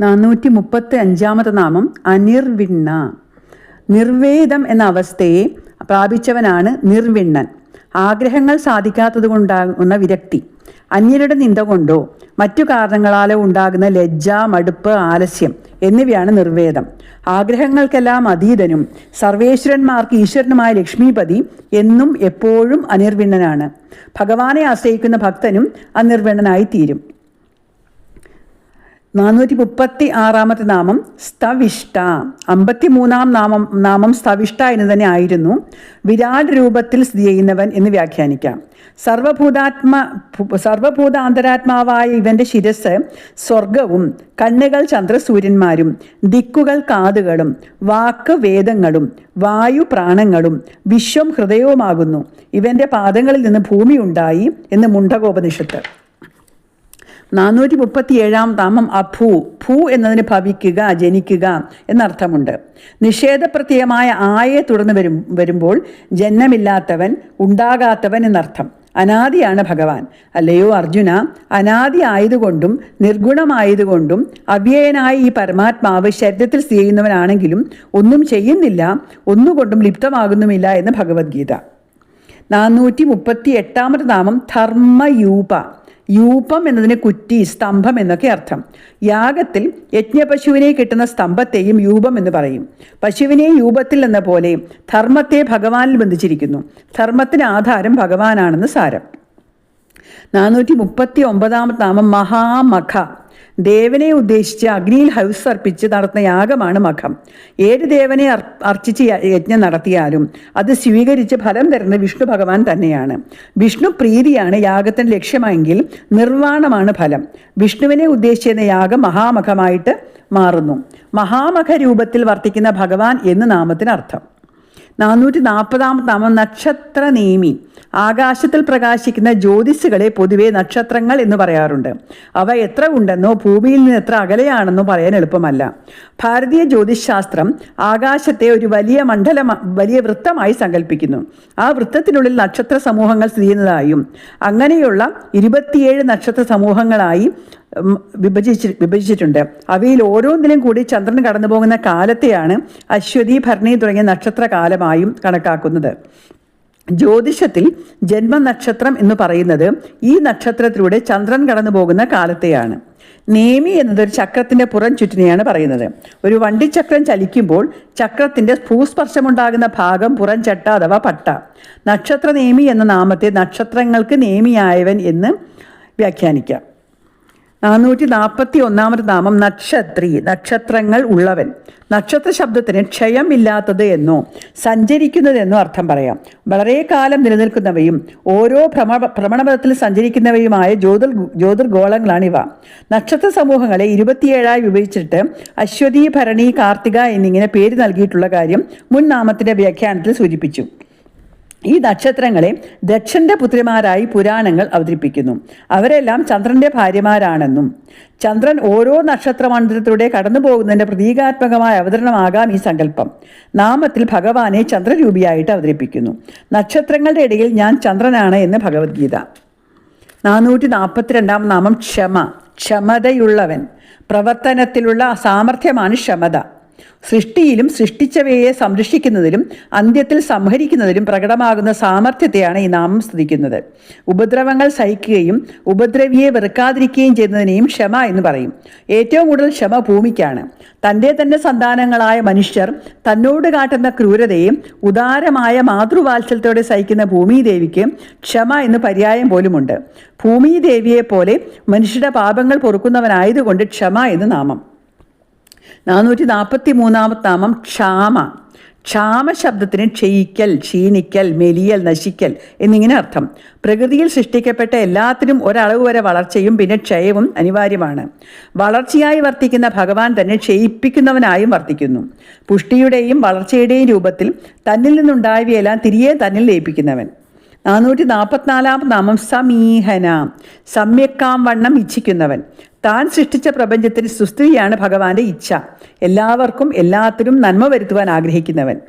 നാനൂറ്റി മുപ്പത്തി അഞ്ചാമത്തെ നാമം അനിർവിണ്ണ. നിർവേദം എന്ന അവസ്ഥയെ പ്രാപിച്ചവനാണ് നിർവിണ്ണൻ. ആഗ്രഹങ്ങൾ സാധിക്കാത്തത് കൊണ്ടാകുന്ന വിരക്തി. അന്യരുടെ നിന്ദ കൊണ്ടോ മറ്റു കാരണങ്ങളാലോ ഉണ്ടാകുന്ന ലജ്ജ മടുപ്പ് ആലസ്യം എന്നിവയാണ് നിർവേദം. ആഗ്രഹങ്ങൾക്കെല്ലാം അതീതനും സർവേശ്വരന്മാർക്ക് ഈശ്വരനുമായ ലക്ഷ്മിപതി എന്നും എപ്പോഴും അനിർവിണ്ണനാണ്. ഭഗവാനെ ആശ്രയിക്കുന്ന ഭക്തനും അനിർവിണ്ണനായി തീരും നാനൂറ്റി മുപ്പത്തി ആറാമത്തെ നാമം സ്തവിഷ്ട അമ്പത്തി മൂന്നാം നാമം നാമം സ്തവിഷ്ട എന്ന് തന്നെ ആയിരുന്നു. വിരാട് രൂപത്തിൽ സ്ഥിതി ചെയ്യുന്നവൻ എന്ന് വ്യാഖ്യാനിക്കാം. സർവഭൂതാത്മ സർവഭൂതാന്തരാത്മാവായ ഇവന്റെ ശിരസ് സ്വർഗവും കണ്ണുകൾ ചന്ദ്രസൂര്യന്മാരും ദിക്കുകൾ കാതുകളും വാക്ക് വേദങ്ങളും വായു പ്രാണങ്ങളും വിശ്വം ഹൃദയവുമാകുന്നു. ഇവന്റെ പാദങ്ങളിൽ നിന്ന് ഭൂമി ഉണ്ടായി എന്ന് മുണ്ടകോപനിഷത്ത്. നാനൂറ്റി മുപ്പത്തി ഏഴാം നാമം അഭൂ. ഭൂ എന്നതിന് ഭവിക്കുക ജനിക്കുക എന്നർത്ഥമുണ്ട്. നിഷേധപ്രത്യയമായ ആയെ തുടർന്ന് വരും വരുമ്പോൾ ജന്മമില്ലാത്തവൻ ഉണ്ടാകാത്തവൻ എന്നർത്ഥം. അനാദിയാണ് ഭഗവാൻ. അല്ലയോ അർജുന അനാദി ആയതുകൊണ്ടും നിർഗുണമായതുകൊണ്ടും അവ്യയനായ ഈ പരമാത്മാവ് ശരീരത്തിൽ സ്ഥിതി ചെയ്യുന്നവനാണെങ്കിലും ഒന്നും ചെയ്യുന്നില്ല ഒന്നുകൊണ്ടും ലിപ്തമാകുന്നുമില്ല എന്ന് ഭഗവത്ഗീത. നാനൂറ്റി മുപ്പത്തി എട്ടാമത് നാമം ധർമ്മയൂപ. യൂപം എന്നതിന് കുറ്റി സ്തംഭം എന്നൊക്കെ അർത്ഥം. യാഗത്തിൽ യജ്ഞപശുവിനെ കിട്ടുന്ന സ്തംഭത്തെയും യൂപം എന്ന് പറയും. പശുവിനെ യൂപത്തിൽ എന്ന പോലെ ധർമ്മത്തെ ഭഗവാനിൽ ബന്ധിച്ചിരിക്കുന്നു. ധർമ്മത്തിന് ആധാരം ഭഗവാനാണെന്ന് സാരം. നാനൂറ്റി മുപ്പത്തി ഒമ്പതാമത്താമം മഹാമഖ. ദേവനെ ഉദ്ദേശിച്ച് അഗ്നിയിൽ ഹൗസ് അർപ്പിച്ച് നടത്തുന്ന യാഗമാണ് മഖം. ഏത് ദേവനെ അർച്ചിച്ച് യജ്ഞം നടത്തിയാലും അത് സ്വീകരിച്ച് ഫലം തരുന്ന വിഷ്ണു ഭഗവാൻ തന്നെയാണ്. വിഷ്ണു പ്രീതിയാണ് യാഗത്തിന് ലക്ഷ്യമെങ്കിൽ നിർവാണമാണ് ഫലം. വിഷ്ണുവിനെ ഉദ്ദേശിച്ചിരുന്ന യാഗം മഹാമഖമായിട്ട് മാറുന്നു. മഹാമഖ രൂപത്തിൽ വർത്തിക്കുന്ന ഭഗവാൻ എന്ന് നാമത്തിന് അർത്ഥം നാനൂറ്റി നാൽപ്പതാം നാമം നക്ഷത്ര നേമി ആകാശത്തിൽ പ്രകാശിക്കുന്ന ജ്യോതിസുകളെ പൊതുവെ നക്ഷത്രങ്ങൾ എന്ന് പറയാറുണ്ട്. അവ എത്ര ഉണ്ടെന്നോ ഭൂമിയിൽ നിന്ന് എത്ര അകലെയാണെന്നോ പറയാൻ എളുപ്പമല്ല. ഭാരതീയ ജ്യോതിശാസ്ത്രം ആകാശത്തെ ഒരു വലിയ മണ്ഡല വലിയ വൃത്തമായി സങ്കല്പിക്കുന്നു ആ വൃത്തത്തിനുള്ളിൽ നക്ഷത്ര സമൂഹങ്ങൾ സ്ഥിതി ചെയ്യുന്നതായും അങ്ങനെയുള്ള ഇരുപത്തിയേഴ് നക്ഷത്ര സമൂഹങ്ങളായി വിഭജിച്ച് വിഭജിച്ചിട്ടുണ്ട്. അവയിൽ ഓരോന്നിലും കൂടി ചന്ദ്രൻ കടന്നു പോകുന്ന കാലത്തെയാണ് അശ്വതി ഭരണി തുടങ്ങിയ നക്ഷത്രകാലമായും കണക്കാക്കുന്നത്. ജ്യോതിഷത്തിൽ ജന്മനക്ഷത്രം എന്ന് പറയുന്നത് ഈ നക്ഷത്രത്തിലൂടെ ചന്ദ്രൻ കടന്നു പോകുന്ന കാലത്തെയാണ്. നേമി എന്നത് ഒരു ചക്രത്തിന്റെ പുറം ചുറ്റിനെയാണ് പറയുന്നത്. ഒരു വണ്ടിച്ചക്രം ചലിക്കുമ്പോൾ ചക്രത്തിന്റെ ഭൂസ്പർശമുണ്ടാകുന്ന ഭാഗം പുറം ചട്ട അഥവാ പട്ട. നക്ഷത്ര നേമി എന്ന നാമത്തെ നക്ഷത്രങ്ങൾക്ക് നേമിയായവൻ എന്ന് വ്യാഖ്യാനിക്കാം. നാനൂറ്റി നാൽപ്പത്തി ഒന്നാമത് നാമം നക്ഷത്രി നക്ഷത്രങ്ങൾ ഉള്ളവൻ. നക്ഷത്ര ശബ്ദത്തിന് ക്ഷയമില്ലാത്തത് എന്നോ സഞ്ചരിക്കുന്നതെന്നോ അർത്ഥം പറയാം. വളരെ കാലം നിലനിൽക്കുന്നവയും ഓരോ ഭ്രമ ഭ്രമണപഥത്തിൽ സഞ്ചരിക്കുന്നവയുമായ ജ്യോതിർ ജ്യോതിർഗോളങ്ങളാണിവ നക്ഷത്ര സമൂഹങ്ങളെ ഇരുപത്തിയേഴായി വിഭജിച്ചിട്ട് അശ്വതി ഭരണി കാർത്തിക എന്നിങ്ങനെ പേര് നൽകിയിട്ടുള്ള കാര്യം മുൻ നാമത്തിന്റെ വ്യാഖ്യാനത്തിൽ സൂചിപ്പിച്ചു. ഈ നക്ഷത്രങ്ങളെ ദക്ഷന്റെ പുത്രിമാരായി പുരാണങ്ങൾ അവതരിപ്പിക്കുന്നു. അവരെല്ലാം ചന്ദ്രന്റെ ഭാര്യമാരാണെന്നും ചന്ദ്രൻ ഓരോ നക്ഷത്രമണ്ഡലത്തിലൂടെ കടന്നു പോകുന്നതിന്റെ പ്രതീകാത്മകമായ അവതരണമാകാം ഈ സങ്കല്പം. നാമത്തിൽ ഭഗവാനെ ചന്ദ്രരൂപിയായിട്ട് അവതരിപ്പിക്കുന്നു. നക്ഷത്രങ്ങളുടെ ഇടയിൽ ഞാൻ ചന്ദ്രനാണ് എന്ന് ഭഗവത്ഗീത. നാനൂറ്റി നാൽപ്പത്തിരണ്ടാം നാമം ക്ഷമ ക്ഷമതയുള്ളവൻ. പ്രവർത്തനത്തിലുള്ള സാമർഥ്യമാണ് ക്ഷമത. സൃഷ്ടിയിലും സൃഷ്ടിച്ചവയെ സംരക്ഷിക്കുന്നതിലും അന്ത്യത്തിൽ സംഹരിക്കുന്നതിലും പ്രകടമാകുന്ന സാമർഥ്യത്തെയാണ് ഈ നാമം സ്തുതിക്കുന്നത്. ഉപദ്രവങ്ങൾ സഹിക്കുകയും ഉപദ്രവിയെ വെറുക്കാതിരിക്കുകയും ചെയ്യുന്നതിനെയും ക്ഷമ എന്ന് പറയും. ഏറ്റവും കൂടുതൽ ക്ഷമ ഭൂമിക്കാണ്. തന്റെ തന്നെ സന്താനങ്ങളായ മനുഷ്യർ തന്നോട് കാട്ടുന്ന ക്രൂരതയെ ഉദാരമായ മാതൃവാത്സല്യത്തോടെ സഹിക്കുന്ന ഭൂമിദേവിക്ക് ക്ഷമ എന്ന് പര്യായം പോലുമുണ്ട്. ഭൂമിദേവിയെ പോലെ മനുഷ്യരുടെ പാപങ്ങൾ പൊറുക്കുന്നവനായതുകൊണ്ട് ക്ഷമ എന്ന് നാമം. നാനൂറ്റി നാൽപ്പത്തി മൂന്നാമത്തെ നാമം ക്ഷാമ. ക്ഷാമ ശബ്ദത്തിന് ക്ഷയിക്കൽ ക്ഷീണിക്കൽ മെലിയൽ നശിക്കൽ എന്നിങ്ങനെ അർത്ഥം. പ്രകൃതിയിൽ സൃഷ്ടിക്കപ്പെട്ട എല്ലാത്തിനും ഒരളവ് വരെ വളർച്ചയും പിന്നെ ക്ഷയവും അനിവാര്യമാണ്. വളർച്ചയായി വർത്തിക്കുന്ന ഭഗവാൻ തന്നെ ക്ഷയിപ്പിക്കുന്നവനായും വർത്തിക്കുന്നു. പുഷ്ടിയുടെയും വളർച്ചയുടെയും രൂപത്തിൽ തന്നിൽ നിന്നുണ്ടായവയെല്ലാം തിരികെ തന്നിൽ ലയിപ്പിക്കുന്നവൻ. നാനൂറ്റി നാൽപ്പത്തിനാലാം നാമം സമീഹന. സമ്യക്കാം വണ്ണം ഇച്ഛിക്കുന്നവൻ. താൻ സൃഷ്ടിച്ച പ്രപഞ്ചത്തിന് സുസ്ഥിതിയാണ് ഭഗവാന്റെ ഇച്ഛ. എല്ലാവർക്കും എല്ലാത്തിനും നന്മ വരുത്തുവാൻ ആഗ്രഹിക്കുന്നവൻ.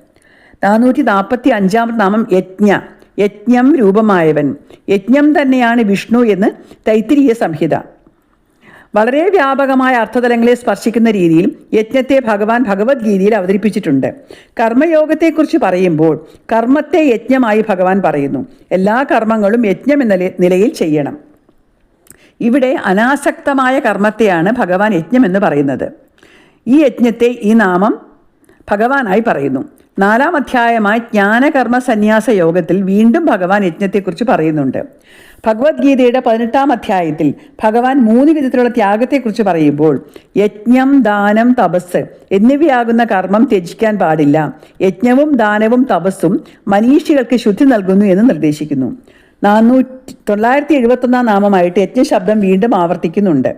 നാനൂറ്റി നാൽപ്പത്തി അഞ്ചാം നാമം യജ്ഞ. യജ്ഞം രൂപമായവൻ. യജ്ഞം തന്നെയാണ് വിഷ്ണു എന്ന് തൈത്തിരീയ സംഹിത. വളരെ വ്യാപകമായ അർത്ഥതലങ്ങളെ സ്പർശിക്കുന്ന രീതിയിൽ യജ്ഞത്തെ ഭഗവാൻ ഭഗവത്ഗീതയിൽ അവതരിപ്പിച്ചിട്ടുണ്ട്. കർമ്മയോഗത്തെക്കുറിച്ച് പറയുമ്പോൾ കർമ്മത്തെ യജ്ഞമായി ഭഗവാൻ പറയുന്നു. എല്ലാ കർമ്മങ്ങളും യജ്ഞം എന്ന നിലയിൽ ചെയ്യണം. ഇവിടെ അനാസക്തമായ കർമ്മത്തെയാണ് ഭഗവാൻ യജ്ഞമെന്ന് പറയുന്നത്. ഈ യജ്ഞത്തെ ഈ നാമം ഭഗവാനായി പറയുന്നു. നാലാം അധ്യായമായ ജ്ഞാനകർമ്മ സന്യാസ യോഗത്തിൽ വീണ്ടും ഭഗവാൻ യജ്ഞത്തെക്കുറിച്ച് പറയുന്നുണ്ട്. ഭഗവത്ഗീതയുടെ പതിനെട്ടാം അധ്യായത്തിൽ ഭഗവാൻ മൂന്ന് വിധത്തിലുള്ള ത്യാഗത്തെക്കുറിച്ച് പറയുമ്പോൾ യജ്ഞം ദാനം തപസ് എന്നിവയാകുന്ന കർമ്മം ത്യജിക്കാൻ പാടില്ല. യജ്ഞവും ദാനവും തപസ്സും മനീഷികൾക്ക് ശുദ്ധി നൽകുന്നു എന്ന് നിർദ്ദേശിക്കുന്നു. നാനൂറ്റി തൊള്ളായിരത്തി എഴുപത്തൊന്നാം നാമമായിട്ട് യജ്ഞശബ്ദം വീണ്ടും ആവർത്തിക്കുന്നുണ്ട്.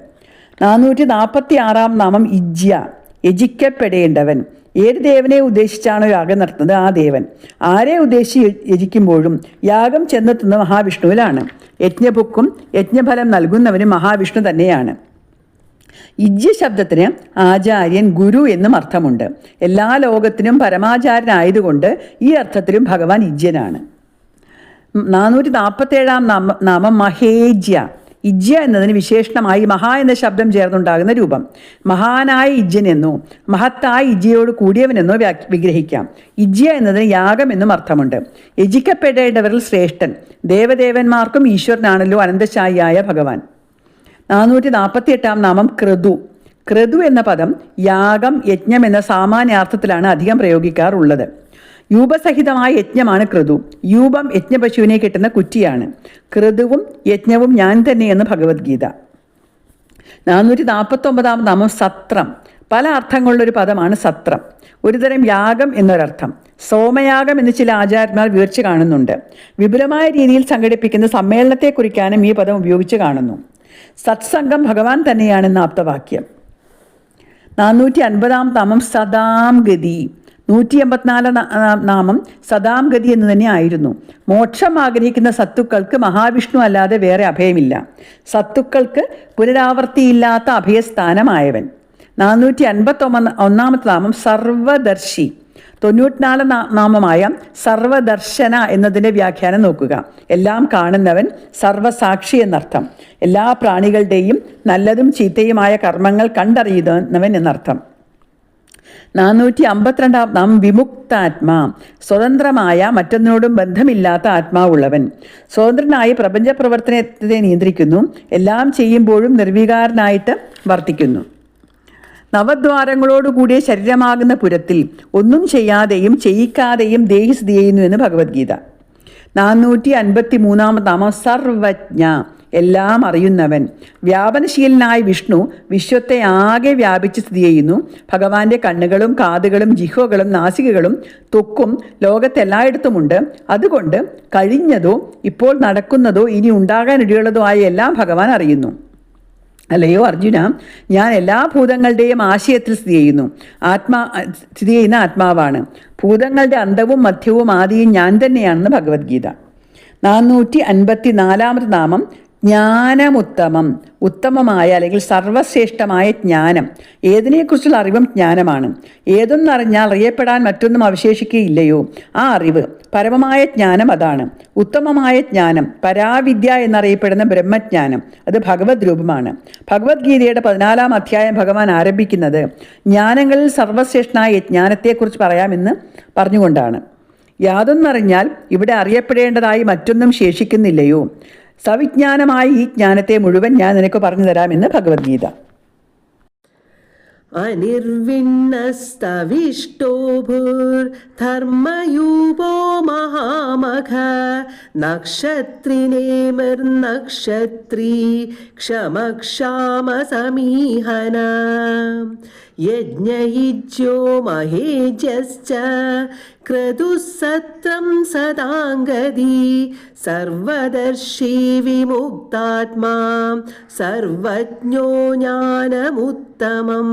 നാനൂറ്റി നാൽപ്പത്തി ആറാം നാമം ഇജ്യ യജിക്കപ്പെടേണ്ടവൻ. ഏത് ദേവനെ ഉദ്ദേശിച്ചാണോ യാഗം നടത്തുന്നത് ആ ദേവൻ. ആരെ ഉദ്ദേശിച്ച് യജിക്കുമ്പോഴും യാഗം ചെന്നെത്തുന്നത് മഹാവിഷ്ണുവിലാണ്. യജ്ഞപുക്കും യജ്ഞഫലം നൽകുന്നവനും മഹാവിഷ്ണു തന്നെയാണ്. ഇജ്യ ശബ്ദത്തിന് ആചാര്യൻ ഗുരു എന്നും അർത്ഥമുണ്ട്. എല്ലാ ലോകത്തിനും പരമാചാര്യനായതുകൊണ്ട് ഈ അർത്ഥത്തിലും ഭഗവാൻ ഇജ്യനാണ് നാനൂറ്റി നാൽപ്പത്തേഴാം നാമം മഹേജ്യ. ഇജ്യ എന്നതിന് വിശേഷണമായി മഹാ എന്ന ശബ്ദം ചേർന്നുണ്ടാകുന്ന രൂപം. മഹാനായ ഇജ്യനെന്നോ മഹത്തായ ഇജ്യയോട് കൂടിയവനെന്നോ വിഗ്രഹിക്കാം. ഇജ്യ എന്നതിന് യാഗം എന്നും അർത്ഥമുണ്ട്. യജിക്കപ്പെടേണ്ടവരിൽ ശ്രേഷ്ഠൻ ദേവദേവന്മാർക്കും ഈശ്വരനാണല്ലോ അനന്തശായിയായ ഭഗവാൻ. നാനൂറ്റി നാൽപ്പത്തി എട്ടാം നാമം ക്രതു. ക്രതു എന്ന പദം യാഗം യജ്ഞം എന്ന സാമാന്യാർത്ഥത്തിലാണ് അധികം പ്രയോഗിക്കാറുള്ളത്. യൂപസഹിതമായ യജ്ഞമാണ് ക്രതു യൂപം യജ്ഞപശുവിനെ കിട്ടുന്ന കുറ്റിയാണ്. ക്രതുവും യജ്ഞവും ഞാൻ തന്നെയെന്ന് ഭഗവത്ഗീത. നാനൂറ്റി നാൽപ്പത്തി ഒമ്പതാം നാമം സത്രം. പല അർത്ഥങ്ങളുള്ളൊരു പദമാണ് സത്രം. ഒരുതരം യാഗം എന്നൊരർത്ഥം. സോമയാഗം എന്ന് ചില ആചാര്യന്മാർ വീഴ്ച കാണുന്നുണ്ട്. വിപുലമായ രീതിയിൽ സംഘടിപ്പിക്കുന്ന സമ്മേളനത്തെ കുറിക്കാനും ഈ പദം ഉപയോഗിച്ച് കാണുന്നു. സത്സംഗം ഭഗവാൻ തന്നെയാണെന്ന് ആപ്തവാക്യം. നാനൂറ്റി അൻപതാം തമം സദാം ഗതി. നൂറ്റി എൺപത്തിനാല് നാമം സദാം ഗതി എന്ന് തന്നെ ആയിരുന്നു. മോക്ഷം ആഗ്രഹിക്കുന്ന സത്തുക്കൾക്ക് മഹാവിഷ്ണു അല്ലാതെ വേറെ അഭയമില്ല. സത്തുക്കൾക്ക് പുനരാവർത്തിയില്ലാത്ത അഭയസ്ഥാനമായവൻ. നാനൂറ്റി അൻപത്തി ഒന്നാമത്തെ നാമം സർവദർശി. തൊണ്ണൂറ്റിനാല് നാമമായ സർവദർശന എന്നതിന്റെ വ്യാഖ്യാനം നോക്കുക. എല്ലാം കാണുന്നവൻ സർവസാക്ഷി എന്നർത്ഥം. എല്ലാ പ്രാണികളുടെയും നല്ലതും ചീത്തയുമായ കർമ്മങ്ങൾ കണ്ടറിയുന്നവൻ എന്നർത്ഥം. നാനൂറ്റി അമ്പത്തിരണ്ടാം നാം വിമുക്താത്മാ സ്വതന്ത്രമായ മറ്റൊന്നിനോടും ബന്ധമില്ലാത്ത ആത്മാവുള്ളവൻ. സ്വതന്ത്രനായി പ്രപഞ്ച പ്രവർത്തനത്തെ നിയന്ത്രിക്കുന്നു എല്ലാം ചെയ്യുമ്പോഴും നിർവികാരനായിട്ട് വർത്തിക്കുന്നു. നവദ്വാരങ്ങളോടുകൂടിയ ശരീരമാകുന്ന പുരത്തിൽ ഒന്നും ചെയ്യാതെയും ചെയ്യിക്കാതെയും ദേഹി സ്ഥിതി ചെയ്യുന്നു എന്ന് ഭഗവത്ഗീത. നാനൂറ്റി അൻപത്തി മൂന്നാമതാമ സർവജ്ഞ എല്ലാം അറിയുന്നവൻ. വ്യാപനശീലനായ വിഷ്ണു വിശ്വത്തെ ആകെ വ്യാപിച്ച് സ്ഥിതി ചെയ്യുന്നു. ഭഗവാന്റെ കണ്ണുകളും കാതുകളും ജിഹോകളും നാസികകളും തൊക്കും ലോകത്തെല്ലായിടത്തുമുണ്ട് അതുകൊണ്ട് കഴിഞ്ഞതോ ഇപ്പോൾ നടക്കുന്നതോ ഇനി ഉണ്ടാകാനിടയുള്ളതോ ആയ എല്ലാം ഭഗവാൻ അറിയുന്നു. അല്ലയോ അർജുന? ഞാൻ എല്ലാ ഭൂതങ്ങളുടെയും ആശയത്തിൽ സ്ഥിതി ചെയ്യുന്നു. ആത്മാ സ്ഥിതി ചെയ്യുന്ന ആത്മാവാണ്. ഭൂതങ്ങളുടെ അന്തവും മധ്യവും ആദിയും ഞാൻ തന്നെയാണെന്ന് ഭഗവത്ഗീത. നാനൂറ്റി അൻപത്തി നാലാമത് നാമം ജ്ഞാനമുത്തമം. ഉത്തമമായ അല്ലെങ്കിൽ സർവശ്രേഷ്ഠമായ ജ്ഞാനം. ഏതിനെക്കുറിച്ചുള്ള അറിവും ജ്ഞാനമാണ്. ഏതൊന്നറിഞ്ഞാൽ അറിയപ്പെടാൻ മറ്റൊന്നും അവശേഷിക്കുകയില്ലയോ? ആ അറിവ് പരമമായ ജ്ഞാനം അതാണ്. ഉത്തമമായ ജ്ഞാനം പരാവിദ്യ എന്നറിയപ്പെടുന്ന ബ്രഹ്മജ്ഞാനം അത് ഭഗവത് രൂപമാണ്. ഭഗവത്ഗീതയുടെ പതിനാലാം അധ്യായം ഭഗവാൻ ആരംഭിക്കുന്നത് ജ്ഞാനങ്ങളിൽ സർവശ്രേഷ്ഠനായ ജ്ഞാനത്തെക്കുറിച്ച് പറയാമെന്ന് പറഞ്ഞുകൊണ്ടാണ്. യാതൊന്നറിഞ്ഞാൽ ഇവിടെ അറിയപ്പെടേണ്ടതായി മറ്റൊന്നും ശേഷിക്കുന്നില്ലയോ? സവിജ്ഞാനമായ ഈ ജ്ഞാനത്തെ മുഴുവൻ ഞാൻ നിനക്ക് പറഞ്ഞു തരാമെന്ന് ഭഗവത്ഗീത अनिर्विण्णस्तविष्टो भूर्धर्मयूपो महामघ नक्षत्रिनेमिर्नक्षत्री क्षमक्षामसमीहन यज्ञयुज्यो महेज्यश्च क्रतुः सत्रं सदाङ्गदी सर्वदर्शी विमुक्तात्मा सर्वज्ञो ज्ञानमुत्तमम्